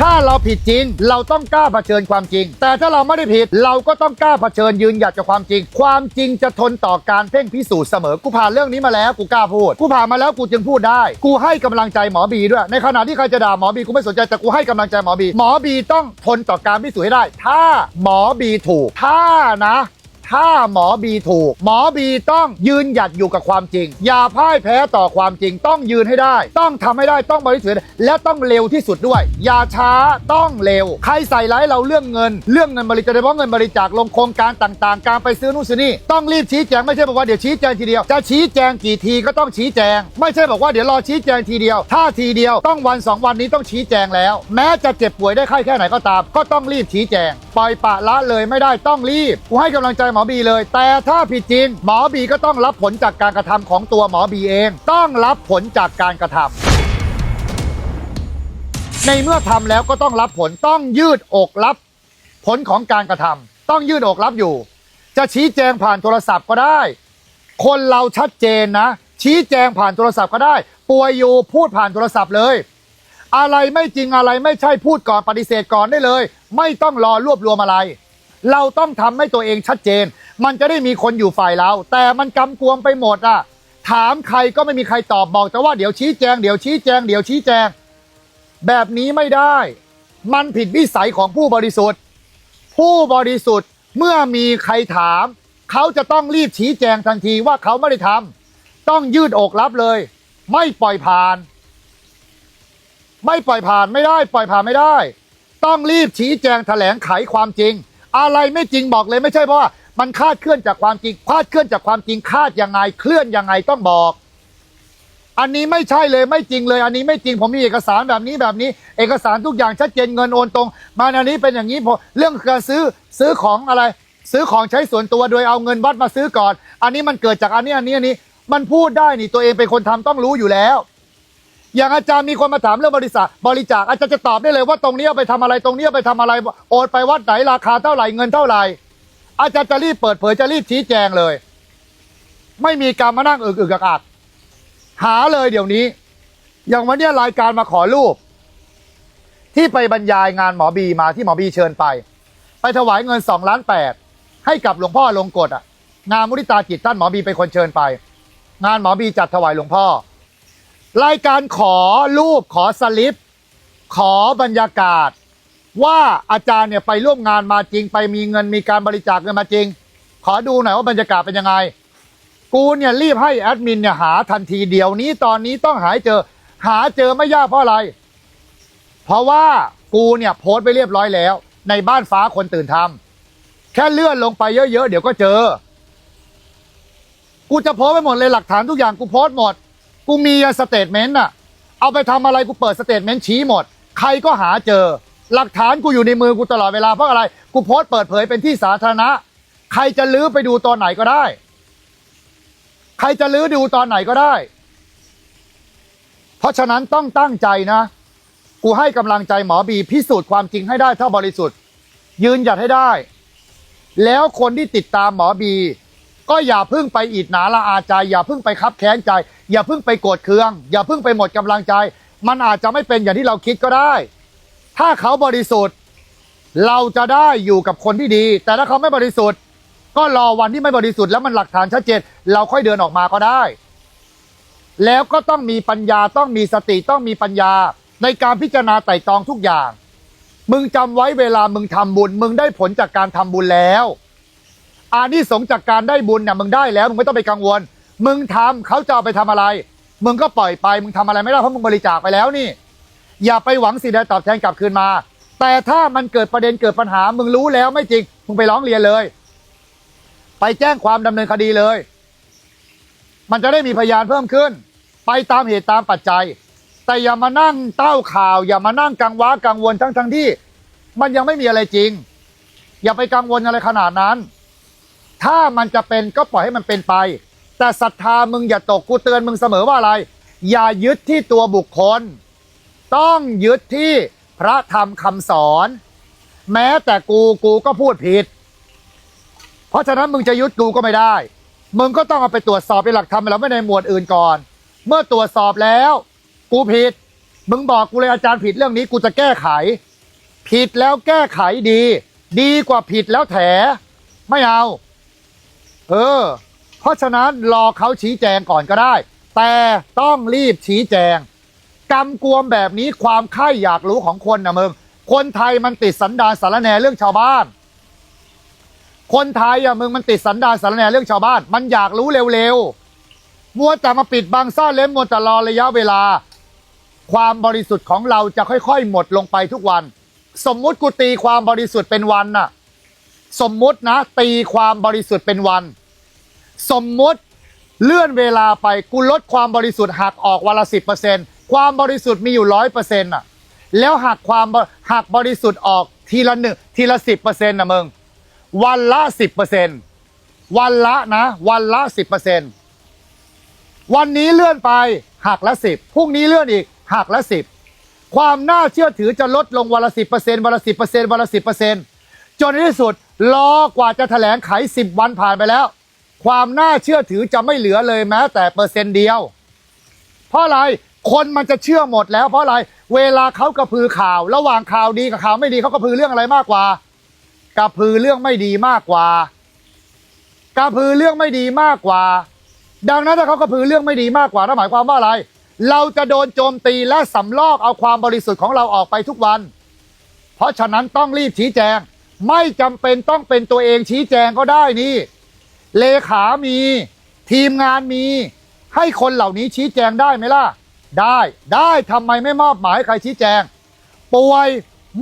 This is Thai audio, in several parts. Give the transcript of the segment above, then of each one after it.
ถ้าเราผิดจริง เราต้องกล้าเผชิญความจริง แต่ถ้าเราไม่ได้ผิดเราก็ต้องกล้าเผชิญยืนหยัดกับความจริง ความจริงจะทนต่อการเพ่งพิสูจน์เสมอกูผ่านเรื่องนี้มาแล้วกูกล้าพูด กูผ่านมาแล้วกูจึงพูดได้ กูให้กำลังใจหมอบีด้วย ในขณะที่ใครจะด่าหมอบีกูไม่สนใจแต่กูให้กำลังใจหมอบี หมอบีต้องทนต่อการพิสูจน์ให้ได้ ถ้าหมอบีถูก ถ้านะ ถ้าหมอบีถูก หมอบีต้องยืนหยัดอยู่กับความจริง อย่าพ่ายแพ้ต่อความจริง ต้องยืนให้ได้ ต้องทำให้ได้ต้องบริสุทธิ์และต้องเร็วที่สุดด้วย อย่าช้าต้องเร็ว ใครใส่ร้ายเราเรื่องเงิน เรื่องเงินบริจาคเฉพาะเงินบริจาคลงโครงการต่างๆ การไปซื้อนู่นซื้อนี่ต้องรีบชี้แจงไม่ใช่บอกว่าเดี๋ยวชี้แจงทีเดียว จะชี้แจงกี่ทีก็ต้องชี้แจง ไม่ใช่บอกว่าเดี๋ยวรอชี้แจงทีเดียว ถ้าทีเดียวต้องวันสองวันนี้ต้องชี้แจงแล้ว แม้จะเจ็บป่วยได้ไข้แค่ไหนก็ตาม ก็ต้องรีบชี้แจง ปล่อยปะละเลยไม่ได้ต้องรีบกูให้กำลังใจหมอบีเลย แต่ถ้าผิดจริง หมอบีก็ต้องรับผลจากการกระทำของตัวหมอบีเอง ต้องรับผลจากการกระทำในเมื่อทำแล้วก็ต้องรับผลต้องยืดอกรับ ผลของการกระทำต้องยืดอกรับอยู่ จะชี้แจงผ่านโทรศัพท์ก็ได้ คนเราชัดเจนนะ ชี้แจงผ่านโทรศัพท์ก็ได้ ป่วยอยู่พูดผ่านโทรศัพท์เลยอะไรไม่จริงอะไรไม่ใช่พูดก่อนปฏิเสธก่อนได้เลย ไม่ต้องรอรวบรวมอะไร เราต้องทำให้ตัวเองชัดเจน มันจะได้มีคนอยู่ฝ่ายเรา แต่มันกำกวมไปหมดอะ ถามใครก็ไม่มีใครตอบบอกแต่ว่าเดี๋ยวชี้แจงเดี๋ยวชี้แจงเดี๋ยวชี้แจง แบบนี้ไม่ได้ มันผิดวิสัยของผู้บริสุทธิ์ ผู้บริสุทธิ์เมื่อมีใครถาม เขาจะต้องรีบชี้แจงทันทีว่าเขาไม่ได้ทำต้องยืดอกรับเลย ไม่ปล่อยผ่าน ไม่ปล่อยผ่านไม่ได้ ปล่อยผ่านไม่ได้ ต้องรีบชี้แจงแถลงไขความจริง อะไรไม่จริงบอกเลยไม่ใช่เพราะว่ามันคาดเคลื่อนจากความจริงคาดเคลื่อนจากความจริงคาดยังไงเคลื่อนยังไงต้องบอก อันนี้ไม่ใช่เลยไม่จริงเลย อันนี้ไม่จริงผมมีเอกสารแบบนี้แบบนี้ เอกสารทุกอย่างชัดเจนเงินโอนตรงมาอันนี้เป็นอย่างนี้พอเรื่องการซื้อซื้อของอะไร ซื้อของใช้ส่วนตัวโดยเอาเงินวัดมาซื้อก่อน อันนี้มันเกิดจากอันนี้อันนี้อันนี้ มันพูดได้นี่ตัวเองเป็นคนทำต้องรู้อยู่แล้ว อย่างอาจารย์มีคนมาถามเรื่องบริษัทบริจาคอาจารย์จะตอบได้เลยว่าตรงนี้เอาไปทำอะไรตรงนี้เอาไปทำอะไรโอนไปวัดไหนราคาเท่าไหร่เงินเท่าไหร่อาจารย์จะรีบเปิดเผยจะรีบชี้แจงเลย ไม่มีการมานั่งอึกอึกอักอักหาเลยเดี๋ยวนี้ อย่างวันนี้รายการมาขอรูป ที่ไปบรรยายงานหมอบีมาที่หมอบีเชิญไป ไปถวายเงินสองล้านแปดให้กับหลวงพ่อลงกฎอะ งานมุริตาจิตท่านหมอบีเป็นคนเชิญไป งานหมอบีจัดถวายหลวงพ่อ รายการขอรูปขอสลิป ขอบรรยากาศ ว่าอาจารย์เนี่ยไปร่วมงานมาจริง ไปมีเงินมีการบริจาคเงินมาจริง ขอดูหน่อยว่าบรรยากาศเป็นยังไง กูเนี่ยรีบให้แอดมินเนี่ยหาทันทีเดี๋ยวนี้ตอนนี้ต้องหาเจอ หาเจอไม่ยากเพราะอะไร เพราะว่ากูเนี่ยโพสต์ไปเรียบร้อยแล้ว ในบ้านฟ้าคนตื่นทำแค่เลื่อนลงไปเยอะๆเดี๋ยวก็เจอ กูจะโพสต์ไปหมดเลยหลักฐานทุกอย่างกูโพสต์หมด กูมีสเตทเมนต์น่ะเอาไปทำอะไรกูเปิดสเตทเมนต์ชี้หมด ใครก็หาเจอ หลักฐานกูอยู่ในมือกูตลอดเวลาเพราะอะไร กูโพสต์เปิดเผยเป็นที่สาธารณะ ใครจะลื้อไปดูตอนไหนก็ได้ ใครจะลื้อดูตอนไหนก็ได้ เพราะฉะนั้นต้องตั้งใจนะ กูให้กำลังใจหมอบีพิสูจน์ความจริงให้ได้เท่าบริสุทธิ์ ยืนหยัดให้ได้ แล้วคนที่ติดตามหมอบี ก็อย่าพิ่งไปอิดหนาละอาใจ อย่าพิ่งไปคับแค้นใจ อย่าพิ่งไปโกรธเคือง อย่าพิ่งไปหมดกำลังใจ มันอาจจะไม่เป็นอย่างที่เราคิดก็ได้ ถ้าเขาบริสุทธิ์ เราจะได้อยู่กับคนที่ดี แต่ถ้าเขาไม่บริสุทธิ์ ก็รอวันที่ไม่บริสุทธิ์แล้วมันหลักฐานชัดเจนเราค่อยเดินออกมาก็ได้ แล้วก็ต้องมีปัญญาต้องมีสติต้องมีปัญญา ในการพิจารณาไต่ตรองทุกอย่าง มึงจำไว้เวลามึงทำบุญ มึงได้ผลจากการทำบุญแล้ว อานิสงส์จากการได้บุญเนี่ยมึงได้แล้วมึงไม่ต้องไปกังวล มึงทำเขาจะเอาไปทำอะไร มึงก็ปล่อยไปมึงทำอะไรไม่ได้เพราะมึงบริจาคไปแล้วนี่ อย่าไปหวังสิ่งใดตอบแทนกลับคืนมา แต่ถ้ามันเกิดประเด็นเกิดปัญหา มึงรู้แล้วไม่จริง มึงไปร้องเรียนเลย ไปแจ้งความดำเนินคดีเลย มันจะได้มีพยานเพิ่มขึ้น ไปตามเหตุตามปัจจัย แต่อย่ามานั่งเต้าข่าว อย่ามานั่งกังวากังวลทั้งทั้งที่ มันยังไม่มีอะไรจริง อย่าไปกังวลอะไรขนาดนั้น ถ้ามันจะเป็นก็ปล่อยให้มันเป็นไป แต่ศรัทธามึงอย่าตกกูเตือนมึงเสมอว่าอะไร อย่ายึดที่ตัวบุคคล ต้องยึดที่พระธรรมคำสอน แม้แต่กูกูก็พูดผิด เพราะฉะนั้นมึงจะยึดกูก็ไม่ได้ มึงก็ต้องเอาไปตรวจสอบในหลักธรรมแล้วไม่ในหมวดอื่นก่อน เมื่อตรวจสอบแล้ว กูผิด มึงบอกกูเลยอาจารย์ผิดเรื่องนี้กูจะแก้ไข ผิดแล้วแก้ไขดี ดีกว่าผิดแล้วแถไม่เอา เออ เพราะฉะนั้นรอเขาชี้แจงก่อนก็ได้ แต่ต้องรีบชี้แจงกำกวมแบบนี้ความใคร่อยากรู้ของคนนะมึง คนไทยมันติดสันดานสารแนเรื่องชาวบ้าน คนไทยอะมึงมันติดสันดานสารแนเรื่องชาวบ้าน มันอยากรู้เร็วๆมัวแต่มาปิดบังซ่อนเล้นมัวแต่รอระยะเวลา ความบริสุทธิ์ของเราจะค่อยๆ หมดลงไปทุกวัน สมมุติกูตีความบริสุทธิ์เป็นวันน่ะ สมมุตินะ ตีความบริสุทธิ์เป็นวัน สมมุติเลื่อนเวลาไปกูลดความบริสุทธิ์หักออกวันละสิบเปอร์เซ็นความบริสุทธิ์มีอยู่ร้อยเปอร์เซ็นต์อะ แล้วหักความหักบริสุทธิ์ออกทีละหนึ่งทีละสิบเปอร์เซ็นต์นะมึง วันละสิบเปอร์เซ็นต์วันละนะ วันละสิบเปอร์เซ็นต์วันนี้เลื่อนไปหักละสิบพรุ่งนี้เลื่อนอีกหักละสิบความน่าเชื่อถือจะลดลงวันละสิบเปอร์เซ็นต์วันละสิบเปอร์เซ็นต์วันละสิบเปอร์เซ็นต์จนในที่สุด รอกว่าจะแถลงไขสิบวันผ่านไปแล้ว ความน่าเชื่อถือจะไม่เหลือเลยแม้ แต่เปอร์เซ็นต์เดียว เพราะอะไรคนมันจะเชื่อหมดแล้วเพราะอะไรเวลาเขากระพือข่าว ระหว่างข่าวดีกับข่าวไม่ดีเขากระพือเรื่องอะไรมากกว่ากระพือเรื่องไม่ดีมากกว่ากระพือเรื่องไม่ดีมากกว่า ดังนั้นถ้าเขากระพือเรื่องไม่ดีมากกว่านั่นหมายความว่าอะไร เราจะโดนโจมตีและสำลอกเอาความบริสุทธิ์ของเราออกไปทุกวัน เพราะฉะนั้นต้องรีบชี้แจง ไม่จำเป็นต้องเป็นตัวเองชี้แจงก็ได้นี่ เลขามี ทีมงานมี ให้คนเหล่านี้ชี้แจงได้ไหมล่ะ ได้ได้ทำไมไม่มอบหมายให้ใครชี้แจง ป่วย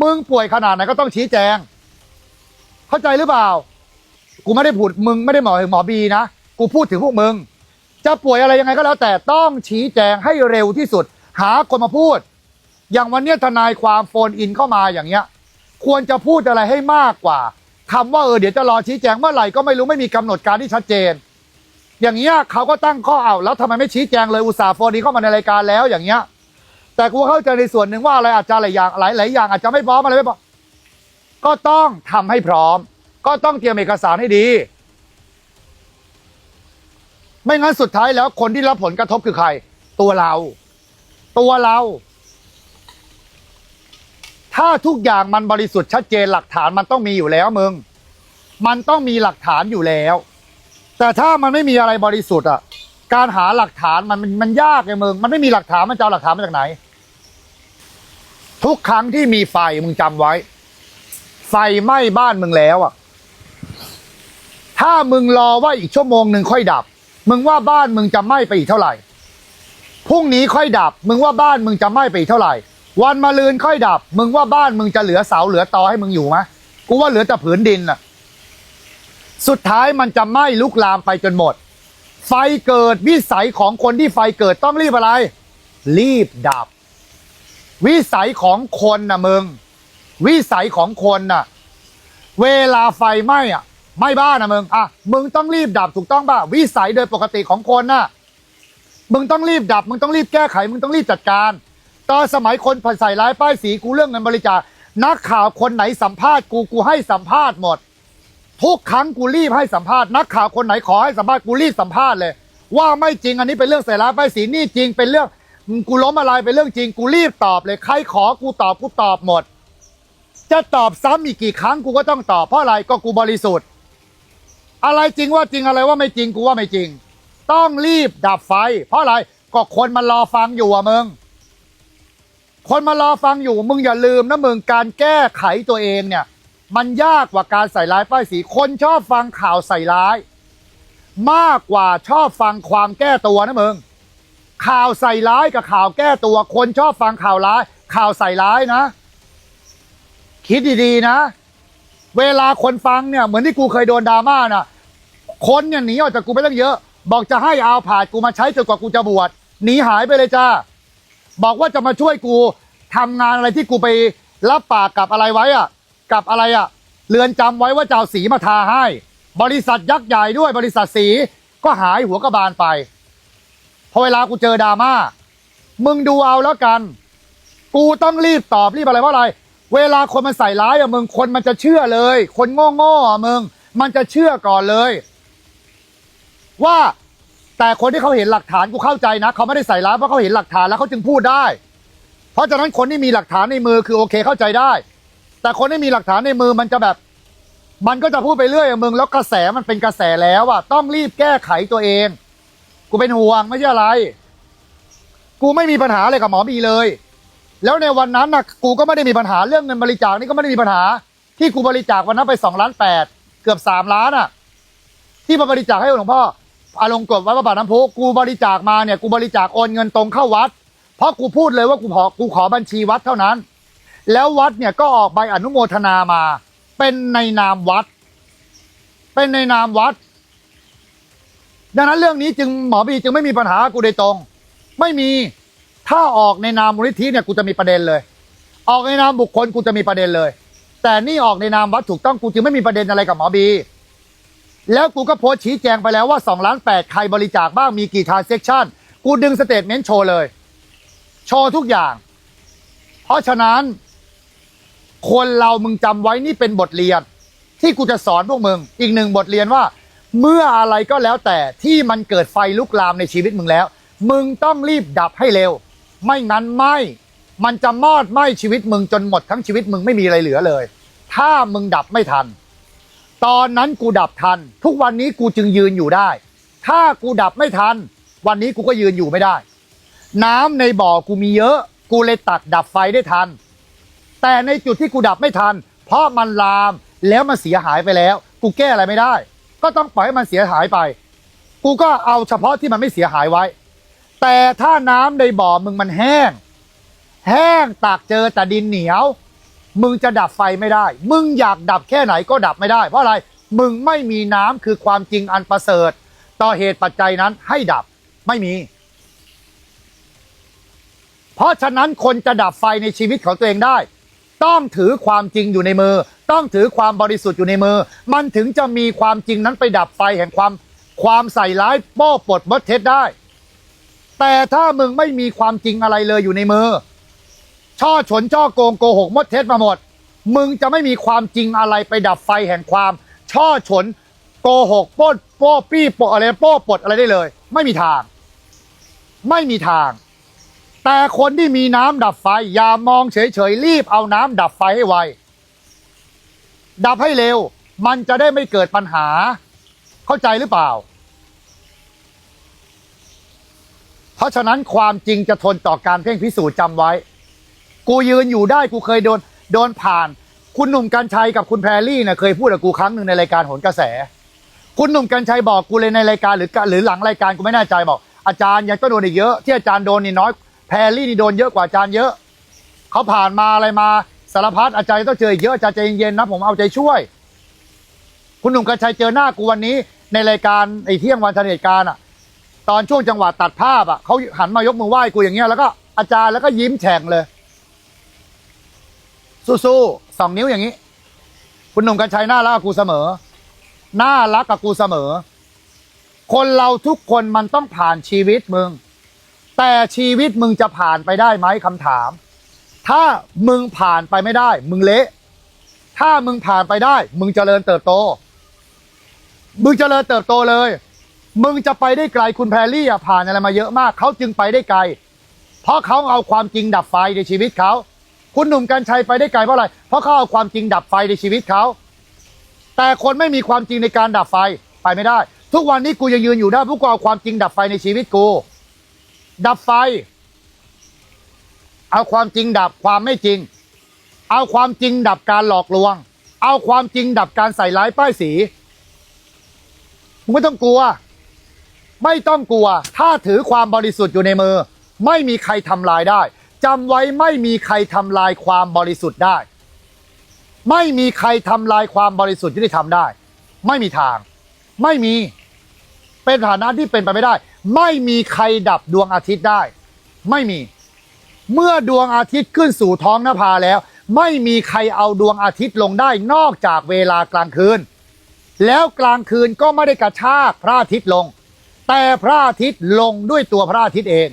มึงป่วยขนาดไหนก็ต้องชี้แจง เข้าใจหรือเปล่า กูไม่ได้พูดมึงไม่ได้หมอถึงหมอบีนะ กูพูดถึงพวกมึง จะป่วยอะไรยังไงก็แล้ว แต่ต้องชี้แจงให้เร็วที่สุด หาคนมาพูด อย่างวันเนี้ยทนายความโฟนอินเข้ามาอย่างเงี้ย ควรจะพูดอะไรให้มากกว่าคำว่าเออเดี๋ยวจะรอชี้แจงเมื่อไหร่ก็ไม่รู้ไม่มีกำหนดการที่ชัดเจน อย่างเงี้ยเขาก็ตั้งข้อเอาแล้วทำไมไม่ชี้แจงเลยอุตส่าห์โฟนอินเข้ามาในรายการแล้วอย่างเงี้ย แต่กูเข้าใจในส่วนหนึ่งว่าอะไรอาจจะหลายอย่างหลายหลายอย่างอาจจะไม่พร้อมอะไรไม่พร้อมก็ต้องทำให้พร้อม ก็ต้องเตรียมเอกสารให้ดี ไม่งั้นสุดท้ายแล้วคนที่รับผลกระทบคือใคร ตัวเรา ตัวเรา ถ้าทุกอย่างมันบริสุทธิ์ชัดเจนหลักฐานมันต้องมีอยู่แล้วมึง มันต้องมีหลักฐานอยู่แล้ว แต่ถ้ามันไม่มีอะไรบริสุทธิ์อะ การหาหลักฐานมันมันยากไงมึง มันไม่มีหลักฐานมันจะเอาหลักฐานมาจากไหน ทุกครั้งที่มีไฟมึงจำไว้ ไฟไหม้บ้านมึงแล้วอะ ถ้ามึงรอว่าอีกชั่วโมงหนึ่งค่อยดับ มึงว่าบ้านมึงจะไหม้ไปอีกเท่าไหร่พรุ่งนี้ค่อยดับ มึงว่าบ้านมึงจะไหม้ไปอีกเท่าไหร่ วันมะรืนค่อยดับ มึงว่าบ้านมึงจะเหลือเสาเหลือตอให้มึงอยู่ไหมกูว่าเหลือแต่ผืนดินน่ะ สุดท้ายมันจะไหม้ลุกลามไปจนหมด ไฟเกิดวิสัยของคนที่ไฟเกิดต้องรีบอะไร รีบดับ วิสัยของคนน่ะมึง วิสัยของคนน่ะ เวลาไฟไหม้อะไหม้บ้านนะมึงอะมึงต้องรีบดับถูกต้องป่ะวิสัยโดยปกติของคนน่ะมึงต้องรีบดับ มึงต้องรีบแก้ไข มึงต้องรีบจัดการ ตอนสมัยคนผ่นใส่ร้ายป้ายสีกูเรื่องเงินบริจาคนักข่าวคนไหนสัมภาษณ์กูกูให้สัมภาษณ์หมด ทุกครั้งกูรีบให้สัมภาษณ์นักข่าวคนไหนขอให้สัมภาษณ์กูรีบสัมภาษณ์เลย ว่าไม่จริงอันนี้เป็นเรื่องใส่ร้ายป้ายสีนี่จริงเป็นเรื่องกูล้มอะไรเป็นเรื่องจริงกูรีบตอบเลยใครขอกูตอบกูตอบหมด จะตอบซ้ำอีกกี่ครั้งกูก็ต้องตอบเพราะอะไรก็กูบริสุทธิ์ อะไรจริงว่าจริงอะไรว่าไม่จริงกูว่าไม่จริง ต้องรีบดับไฟ เพราะอะไรก็คนมันรอฟังอยู่อะมึง คนมารอฟังอยู่มึงอย่าลืมนะมึงการแก้ไขตัวเองเนี่ย มันยากกว่าการใส่ร้ายป้ายสีคนชอบฟังข่าวใส่ร้าย มากกว่าชอบฟังความแก้ตัวนะมึงข่าวใส่ร้ายกับข่าวแก้ตัว คนชอบฟังข่าวร้าย ข่าวใส่ร้ายนะ คิดดีๆนะ เวลาคนฟังเนี่ยเหมือนที่กูเคยโดนดราม่าน่ะคนเนี่ยหนีออกจากกูไปตั้งเยอะ บอกจะให้เอาผ่านกูมาใช้จนกว่ากูจะบวชหนีหายไปเลยจ้า บอกว่าจะมาช่วยกูทำงานอะไรที่กูไปรับปากกับอะไรไว้อะกับอะไรอะเรือนจำไว้ว่าจะเอาสีมาทาให้ บริษัทยักษ์ใหญ่ด้วยบริษัทสีก็หายหัวกระบาลไป พอเวลากูเจอดราม่า มึงดูเอาแล้วกัน กูต้องรีบตอบรีบอะไรเพราะอะไร เวลาคนมันใส่ร้ายอะมึงคนมันจะเชื่อเลย คนโง่ๆอะมึง มันจะเชื่อก่อนเลย ว่า แต่คนที่เขาเห็นหลักฐานกูเข้าใจนะเขาไม่ได้ใส่ร้ายเพราะเขาเห็นหลักฐานแล้วเขาจึงพูดได้ เพราะฉะนั้นคนที่มีหลักฐานในมือคือโอเคเข้าใจได้ แต่คนที่มีหลักฐานในมือมันจะแบบ มันก็จะพูดไปเรื่อยอะมึงแล้วกระแสมันเป็นกระแสแล้วอะต้องรีบแก้ไขตัวเอง กูเป็นห่วงไม่ใช่อะไร กูไม่มีปัญหาอะไรกับหมอบีเลย แล้วในวันนั้นนะกูก็ไม่ได้มีปัญหาเรื่องเงินบริจาคนี่ก็ไม่ได้มีปัญหา ที่กูบริจาควันนั้นไปสองล้านแปดเกือบสามล้านอะที่มาบริจาคให้หลวงพ่อ อาลงกฎวัดพระบาทน้ำพุกูบริจาคมาเนี่ยกูบริจาคโอนเงินตรงเข้าวัด เพราะกูพูดเลยว่ากูขอกูขอบัญชีวัดเท่านั้น แล้ววัดเนี่ยก็ออกใบอนุโมทนามา เป็นในนามวัด เป็นในนามวัด ดังนั้นเรื่องนี้จึงหมอบีจึงไม่มีปัญหากูโดยตรง ไม่มีถ้าออกในนามมูลนิธิเนี่ยกูจะมีประเด็นเลย ออกในนามบุคคลกูจะมีประเด็นเลย แต่นี่ออกในนามวัดถูกต้องกูจึงไม่มีประเด็นอะไรกับหมอบี แล้วกูก็โพสชี้แจงไปแล้วว่า2ล้าน8ใครบริจาคบ้างมีกี่ทรานเซ็คชั่นกูดึงสเตทเมนต์โชว์เลย โชว์ทุกอย่าง เพราะฉะนั้น คนเรามึงจำไว้นี่เป็นบทเรียน ที่กูจะสอนพวกมึง อีกหนึ่งบทเรียนว่า เมื่ออะไรก็แล้วแต่ที่มันเกิดไฟลุกลามในชีวิตมึงแล้ว มึงต้องรีบดับให้เร็ว ไม่งั้นไหมมันจะมอดไหมชีวิตมึงจนหมดทั้งชีวิตมึงไม่มีอะไรเหลือเลย ถ้ามึงดับไม่ทัน ตอนนั้นกูดับทัน ทุกวันนี้กูจึงยืนอยู่ได้ ถ้ากูดับไม่ทัน วันนี้กูก็ยืนอยู่ไม่ได้ น้ำในบ่อกูมีเยอะ กูเลยตัดดับไฟได้ทัน แต่ในจุดที่กูดับไม่ทัน เพราะมันลามแล้วมันเสียหายไปแล้ว กูแก้อะไรไม่ได้ ก็ต้องปล่อยให้มันเสียหายไป กูก็เอาเฉพาะที่มันไม่เสียหายไว้ แต่ถ้าน้ำในบ่อมึงมันแห้ง แห้งตากเจอแต่ดินเหนียว มึงจะดับไฟไม่ได้ มึงอยากดับแค่ไหนก็ดับไม่ได้ เพราะอะไร มึงไม่มีน้ำคือความจริงอันประเสริฐ ต่อเหตุปัจจัยนั้นให้ดับไม่มี เพราะฉะนั้นคนจะดับไฟในชีวิตของตัวเองได้ ต้องถือความจริงอยู่ในมือ ต้องถือความบริสุทธิ์อยู่ในมือ มันถึงจะมีความจริงนั้นไปดับไฟแห่งความความใส่ร้ายโป้ปลดมดเท็จได้ แต่ถ้ามึงไม่มีความจริงอะไรเลยอยู่ในมือ ช่อฉนช่อโกงโกหกมดเท็จมาหมด มึงจะไม่มีความจริงอะไรไปดับไฟแห่งความ ช่อฉนโกหกโป้โป้ปี้โปะอะไรโป้ปดอะไรได้เลย ไม่มีทาง ไม่มีทาง แต่คนที่มีน้ำดับไฟ อย่ามองเฉยๆรีบเอาน้ำดับไฟให้ไว ดับให้เร็ว มันจะได้ไม่เกิดปัญหา เข้าใจหรือเปล่า เพราะฉะนั้นความจริงจะทนต่อการเพ่งพิสูจน์จำไว้ กูยืนอยู่ได้กูเคยโดนโดนผ่าน คุณหนุ่มกัญชัยกับคุณแพรลี่เนี่ยเคยพูดกับกูครั้งหนึ่งในรายการโหนกระแส คุณหนุ่มกัญชัยบอกกูเลยในรายการหรือหรือหลังรายการกูไม่แน่ใจบอก อาจารย์ยังต้องโดนอีกเยอะ ที่อาจารย์โดนนี่น้อยแพรลี่นี่โดนเยอะกว่าอาจารย์เยอะเขาผ่านมาอะไรมาสารพัดอาจารย์ต้องเจออีกเยอะอาจารย์ใจเย็นๆนะผมเอาใจช่วย คุณหนุ่มกัญชัยเจอหน้ากูวันนี้ ในรายการไอ้เที่ยงวันทันเหตุการณ์อะ ตอนช่วงจังหวะตัดภาพอะเขาหันมายกมือไหว้กูอย่างเงี้ยแล้วก็อาจารย์แล้วก็ยิ้มแฉ่งเลย สู้ๆสองนิ้วอย่างนี้ คุณหนุ่มกัญชัยน่ารักกับกูเสมอ น่ารักกับกูเสมอ คนเราทุกคนมันต้องผ่านชีวิตมึง แต่ชีวิตมึงจะผ่านไปได้ไหมคำถาม ถ้ามึงผ่านไปไม่ได้ มึงเละ ถ้ามึงผ่านไปได้ มึงเจริญเติบโต มึงเจริญเติบโตเลย มึงจะไปได้ไกลคุณแพรรี่อะผ่านอะไรมาเยอะมาก เขาจึงไปได้ไกล เพราะเขาเอาความจริงดับไฟในชีวิตเขา คุณหนุ่มกัญชัยไปได้ไกลเพราะอะไร เพราะเขาเอาความจริงดับไฟในชีวิตเขา แต่คนไม่มีความจริงในการดับไฟไปไม่ได้ ทุกวันนี้กูยังยืนอยู่ได้เพราะกูเอาความจริงดับไฟในชีวิตกู ดับไฟ เอาความจริงดับความไม่จริง เอาความจริงดับการหลอกลวง เอาความจริงดับการใส่ร้ายป้ายสีมึงไม่ต้องกลัว ไม่ต้องกลัว ถ้าถือความบริสุทธิ์อยู่ในมือ ไม่มีใครทำลายได้ จำไว้ไม่มีใครทำลายความบริสุทธิ์ได้ ไม่มีใครทำลายความบริสุทธิ์ยุติธรรมได้ ไม่มีทาง ไม่มี เป็นฐานะที่เป็นไปไม่ได้ ไม่มีใครดับดวงอาทิตย์ได้ ไม่มี เมื่อดวงอาทิตย์ขึ้นสู่ท้องนภาแล้ว ไม่มีใครเอาดวงอาทิตย์ลงได้นอกจากเวลากลางคืน แล้วกลางคืนก็ไม่ได้กระชากพระอาทิตย์ลง แต่พระอาทิตย์ลงด้วยตัวพระอาทิตย์เอง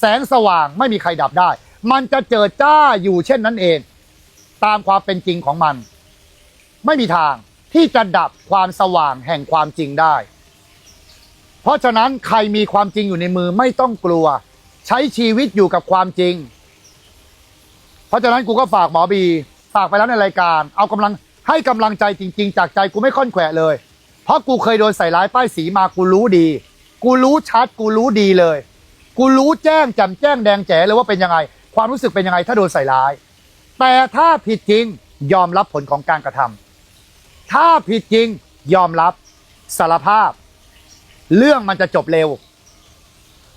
แสงสว่างไม่มีใครดับได้ มันจะเจิดจ้าอยู่เช่นนั้นเอง ตามความเป็นจริงของมัน ไม่มีทางที่จะดับความสว่างแห่งความจริงได้ เพราะฉะนั้นใครมีความจริงอยู่ในมือไม่ต้องกลัว ใช้ชีวิตอยู่กับความจริง เพราะฉะนั้นกูก็ฝากหมอบีฝากไปแล้วในรายการ เอากำลังให้กำลังใจจริง ๆ จากใจกูไม่ค่อนแขวะเลย เพราะกูเคยโดนใส่ร้ายป้ายสีมากูรู้ดี กูรู้ชัดกูรู้ดีเลย กูรู้แจ้งแจำแจ้งแดงแจ๋เลยว่าเป็นยังไง ความรู้สึกเป็นยังไงถ้าโดนใส่ร้าย แต่ถ้าผิดจริงยอมรับผลของการกระทำถ้าผิดจริงยอมรับสารภาพ เรื่องมันจะจบเร็ว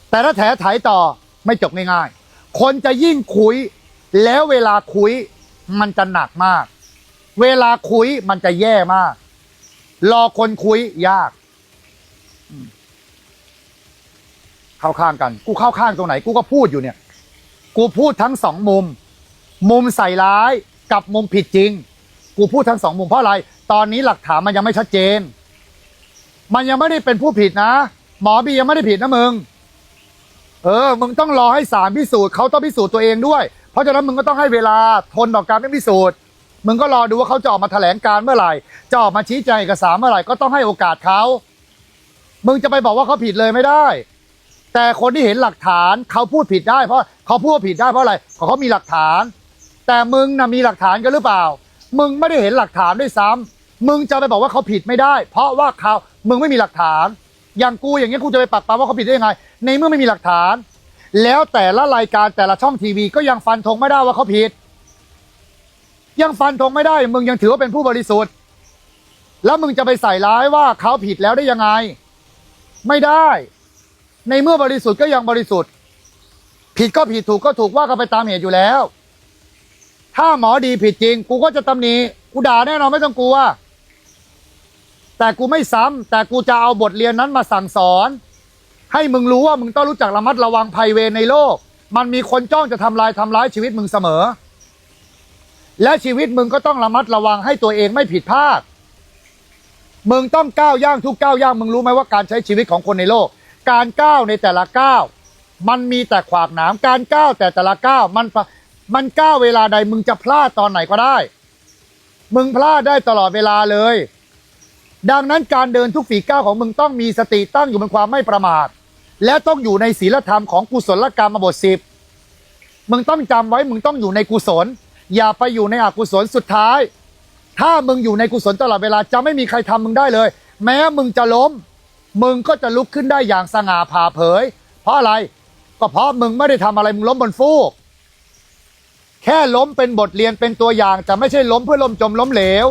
แต่ถ้าแถไถต่อไม่จบง่ายๆ คนจะยิ่งคุย แล้วเวลาคุยมันจะหนักมาก เวลาคุยมันจะแย่มาก รอคนคุยยากอืม เข้าข้างกัน กูเข้าข้างตรงไหน กูก็พูดอยู่เนี่ย กูพูดทั้งสองมุม มุมใส่ร้ายกับมุมผิดจริง กูพูดทั้งสองมุมเพราะอะไร ตอนนี้หลักฐานมันยังไม่ชัดเจน มันยังไม่ได้เป็นผู้ผิดนะ หมอบียังไม่ได้ผิดนะมึง เออ มึงต้องรอให้ศาลพิสูจน์เขาต้องพิสูจน์ตัวเองด้วย เพราะฉะนั้นมึงก็ต้องให้เวลาทนต่อการไม่พิสูจน์ มึงก็รอดูว่าเขาจะออกมาแถลงการเมื่อไหร่ จะออกมาชี้แจงเอกสารเมื่อไหร่ ก็ต้องให้โอกาสเขา มึงจะไปบอกว่าเขาผิดเลยไม่ได้ แต่คนที่เห็นหลักฐานเขาพูดผิดได้เพราะเขาพูดว่าผิดได้เพราะอะไรเพราะเขามีหลักฐาน แต่มึงนะมีหลักฐานกันหรือเปล่า มึงไม่ได้เห็นหลักฐานด้วยซ้ำมึงจะไปบอกว่าเขาผิดไม่ได้ เพราะว่าเขามึงไม่มีหลักฐาน อย่างกูอย่างเงี้ยกูจะไปปักปามว่าเขาผิดได้ยังไง ในเมื่อไม่มีหลักฐาน แล้วแต่ละรายการแต่ละช่องทีวีก็ยังฟันธงไม่ได้ว่าเขาผิด ยังฟันธงไม่ได้ มึงยังถือว่าเป็นผู้บริสุทธิ์ แล้วมึงจะไปใส่ร้ายว่าเขาผิดแล้วได้ยังไง ไม่ได้ ในเมื่อบริสุทธิ์ก็ยังบริสุทธิ์ ผิดก็ผิดถูกก็ถูกว่ากันไปตามเหตุอยู่แล้ว ถ้าหมอดีผิดจริง กูก็จะตำหนิกูด่าแน่นอนไม่ต้องกลัวแต่กูไม่ซ้ำแต่กูจะเอาบทเรียนนั้นมาสั่งสอน ให้มึงรู้ว่ามึงต้องรู้จักระมัดระวังภัยเวรในโลก มันมีคนจ้องจะทำลายทำร้ายชีวิตมึงเสมอ และชีวิตมึงก็ต้องระมัดระวังให้ตัวเองไม่ผิดพลาดมึงต้องก้าวย่างทุกก้าวย่างมึงรู้ไหมว่าการใช้ชีวิตของคนในโลก การก้าวในแต่ละก้าวมันมีแต่ขวากหนามการก้าวแต่แต่ละก้าวมันมันก้าวเวลาใดมึงจะพลาดตอนไหนก็ได้ มึงพลาดได้ตลอดเวลาเลย ดังนั้นการเดินทุกฝีก้าวของมึงต้องมีสติตั้งอยู่บนความไม่ประมาท และต้องอยู่ในศีลธรรมของกุศลกรรมบทสิบมึงต้องจำไว้มึงต้องอยู่ในกุศล อย่าไปอยู่ในอกุศลสุดท้าย ถ้ามึงอยู่ในกุศลตลอดเวลาจะไม่มีใครทำมึงได้เลย แม้มึงจะล้ม มึงก็จะลุกขึ้นได้อย่างสง่าผ่าเผย เพราะอะไร ก็เพราะมึงไม่ได้ทำอะไรมึงล้มบนฟูก แค่ล้มเป็นบทเรียนเป็นตัวอย่างจะไม่ใช่ล้มเพื่อล้มจมล้มเหลว